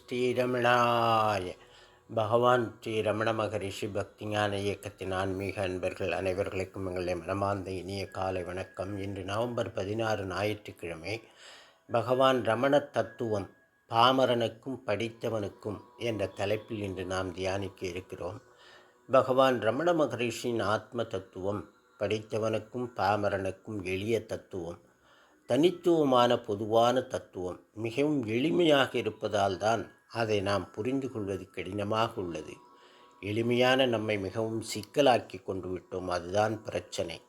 ஸ்ரீரமணாய. பகவான் ஸ்ரீ ரமண மகரிஷி பக்திஞான இயக்கத்தின் ஆன்மீக அன்பர்கள் அனைவர்களுக்கும் எங்களுடைய மனமார்ந்த இனிய காலை வணக்கம். இன்று நவம்பர் பதினாறு ஞாயிற்றுக்கிழமை பகவான் ரமண தத்துவம் பாமரனுக்கும் படித்தவனுக்கும் என்ற தலைப்பில் இன்று நாம் தியானிக்க இருக்கிறோம். பகவான் ரமண மகரிஷியின் ஆத்ம தத்துவம் படித்தவனுக்கும் பாமரனுக்கும் எளிய தத்துவம் தனித்துவமான பொதுவான தத்துவம் மிகவும் எளிமையாக இருப்பதால் தான் அதை நாம் புரிந்து கொள்வது கடினமாக உள்ளது. எளிமையான நம்மை மிகவும் சிக்கலாக்கி கொண்டு விட்டோம். அதுதான் பிரச்சனை.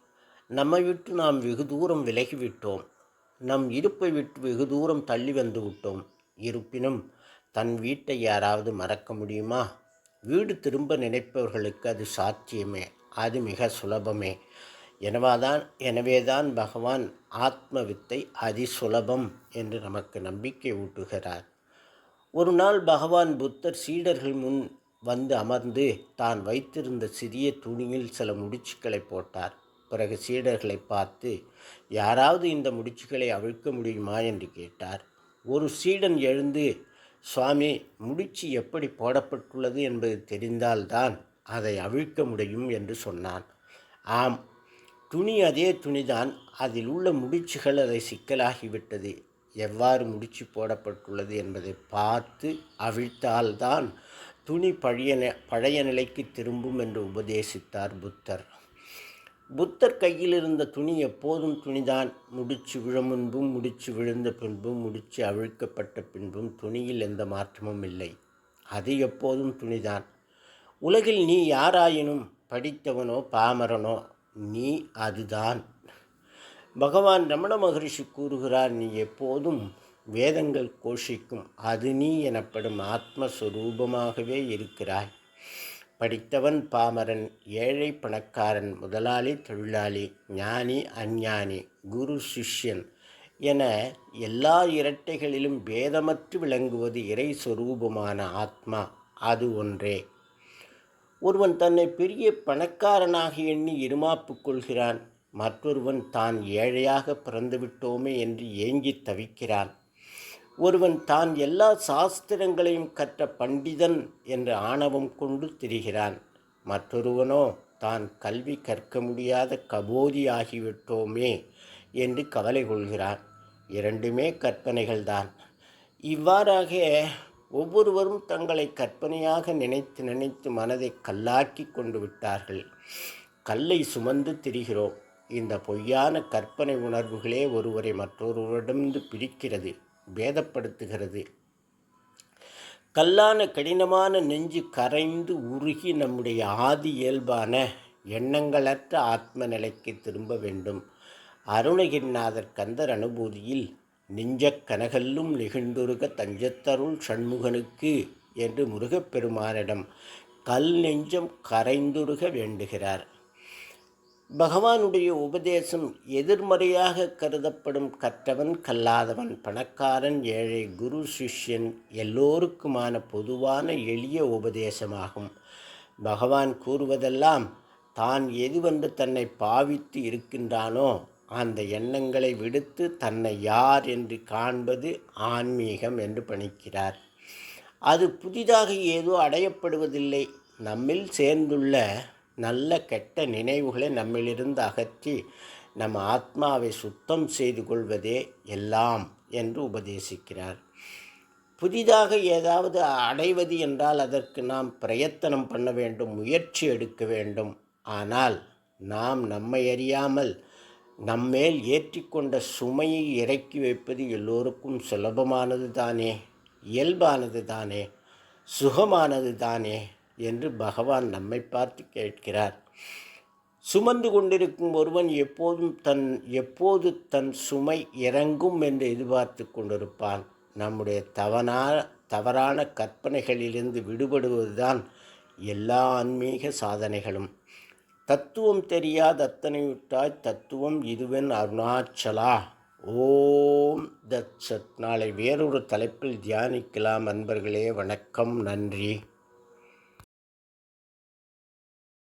நம்மை விட்டு நாம் வெகு தூரம் விலகிவிட்டோம். நம் இருப்பை விட்டு வெகு தூரம் தள்ளி வந்து விட்டோம். இருப்பினும் தன் வீட்டை யாராவது மறக்க முடியுமா? வீடு திரும்ப நினைப்பவர்களுக்கு அது சாத்தியமே. அது மிக சுலபமே. எனவாதான் எனவேதான் பகவான் ஆத்ம வித்தை அதிசுலபம் என்று நமக்கு நம்பிக்கை ஊட்டுகிறார். ஒரு நாள் பகவான் புத்தர் சீடர்கள் முன் வந்து அமர்ந்து தான் வைத்திருந்த சிறிய துணியில் சில முடிச்சுக்களை போட்டார். பிறகு சீடர்களை பார்த்து யாராவது இந்த முடிச்சுகளை அவிழ்க்க முடியுமா? என்று கேட்டார். ஒரு சீடன் எழுந்து சுவாமி முடிச்சு எப்படி போடப்பட்டுள்ளது என்பது தெரிந்தால்தான் அதை அவிழ்க்க முடியும் என்று சொன்னான். ஆம் துணி அதே துணிதான். அதில் உள்ள முடிச்சுகள் அதை சிக்கலாகிவிட்டது. எவ்வாறு முடிச்சு போடப்பட்டுள்ளது என்பதை பார்த்து அவிழ்த்தால்தான் துணி பழைய பழைய நிலைக்கு திரும்பும் என்று உபதேசித்தார் புத்தர். புத்தர் கையில் இருந்த துணி எப்போதும் துணிதான். முடிச்சு விழ முன்பும் முடிச்சு விழுந்த பின்பும் முடிச்சு அவிழ்க்கப்பட்ட பின்பும் துணியில் எந்த மாற்றமும் இல்லை. அது எப்போதும் துணிதான். உலகில் நீ யாராயினும் படித்தவனோ பாமரனோ நீ அதுதான். பகவான் ரமண மகரிஷி கூறுகிறார் நீ எப்போதும் வேதங்கள் கோஷிக்கும். அது நீ எனப்படும் ஆத்மஸ்வரூபமாகவே இருக்கிறாய். படித்தவன் பாமரன் ஏழை பணக்காரன் முதலாளி தொழிலாளி ஞானி அஞ்ஞானி குரு சிஷ்யன் என எல்லா இரட்டைகளிலும் பேதமற்று விளங்குவது இறை சொரூபமான ஆத்மா. அது ஒன்றே. ஒருவன் தன்னை பெரிய பணக்காரனாக எண்ணி இருமாப்பு கொள்கிறான். மற்றொருவன் தான் ஏழையாக பிறந்துவிட்டோமே என்று ஏங்கி தவிக்கிறான். ஒருவன் தான் எல்லா சாஸ்திரங்களையும் கற்ற பண்டிதன் என்று ஆணவம் கொண்டு திரிகிறான். மற்றொருவனோ தான் கல்வி கற்க முடியாத கபோதி ஆகிவிட்டோமே என்று கவலை கொள்கிறான். இரண்டுமே கற்பனைகள்தான். இவ்வாறாக ஒவ்வொருவரும் தங்களை கற்பனையாக நினைத்து நினைத்து மனதை கல்லாக்கி கொண்டு விட்டார்கள். கல்லை சுமந்து திரிகிறோம். இந்த பொய்யான கற்பனை உணர்வுகளே ஒருவரை மற்றொருவரிடமிருந்து பிரிக்கிறது பேதப்படுத்துகிறது. கல்லான கடினமான நெஞ்சு கரைந்து உருகி நம்முடைய ஆதி இயல்பான எண்ணங்களற்ற ஆத்ம நிலைக்கு திரும்ப வேண்டும். அருணகிரிநாதர் கந்தர் அனுபூதியில் நெஞ்சக் கனகல்லும் நெகிழ்ந்துருக தஞ்சத்தருள் சண்முகனுக்கு என்று முருகப்பெருமானிடம் கல் நெஞ்சம் கரைந்துருக வேண்டுகிறார். பகவானுடைய உபதேசம் எதிர்மறையாக கருதப்படும் கற்றவன் கல்லாதவன் பணக்காரன் ஏழை குரு சிஷ்யன் எல்லோருக்குமான பொதுவான எளிய உபதேசமாகும். பகவான் கூறுவதெல்லாம் தான் எதுவென்று தன்னை பாவித்து இருக்கின்றானோ அந்த எண்ணங்களை விடுத்து தன்னை யார் என்று காண்பது ஆன்மீகம் என்று பணிக்கிறார். அது புதிதாக ஏதோ அடையப்படுவதில்லை. நம்மில் சேர்ந்துள்ள நல்ல கெட்ட நினைவுகளை நம்மிலிருந்து அகற்றி நம் ஆத்மாவை சுத்தம் செய்து கொள்வதே எல்லாம் என்று உபதேசிக்கிறார். புதிதாக ஏதாவது அடைவது என்றால் அதற்கு நாம் பிரயத்தனம் பண்ண வேண்டும் முயற்சி எடுக்க வேண்டும். ஆனால் நாம் நம்மை அறியாமல் நம்மேல் ஏற்றிக்கொண்ட சுமையை இறக்கி வைப்பது எல்லோருக்கும் சுலபமானது தானே இயல்பானது தானே சுகமானது தானே என்று பகவான் நம்மை பார்த்து கேட்கிறார். சுமந்து கொண்டிருக்கும் ஒருவன் எப்போதும் தன் எப்போது தன் சுமை இறங்கும் என்று எதிர்பார்த்து கொண்டிருப்பான். நம்முடைய தவனா தவறான கற்பனைகளிலிருந்து விடுபடுவதுதான் எல்லா ஆன்மீக சாதனைகளும். தத்துவம் தெரியாத அத்தனை விட்டாய் தத்துவம் இதுவென் அருணாச்சலா. ஓம் தத் சத் நாளை வேறொரு தலைப்பில் தியானிக்கலாம். அன்பர்களே வணக்கம். நன்றி.